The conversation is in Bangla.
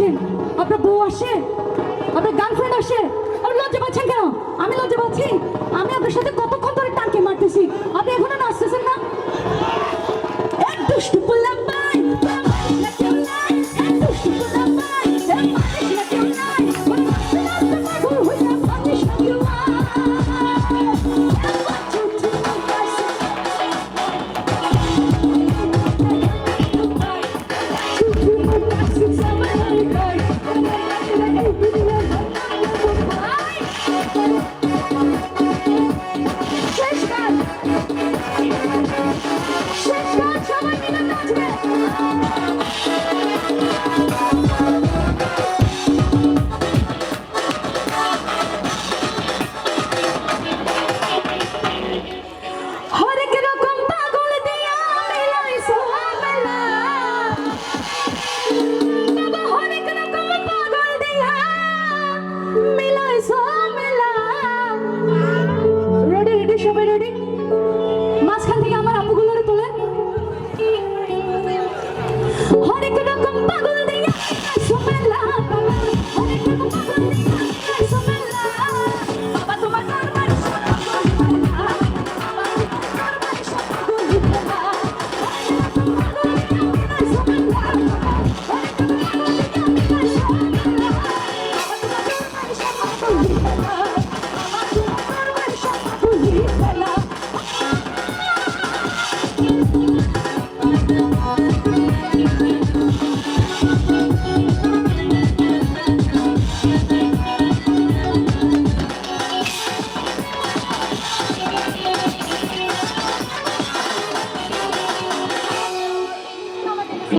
আসেন আপনার বউ আসে? আপনার গার্লফ্রেন্ড আসে? আপনি লজ্জা পাচ্ছেন কেন? আমি লজ্জা পাচ্ছি। আমি আপনার সাথে কতক্ষণ ধরে টানকে মারতেছি? আপনি এখনও নাচতেছেন না?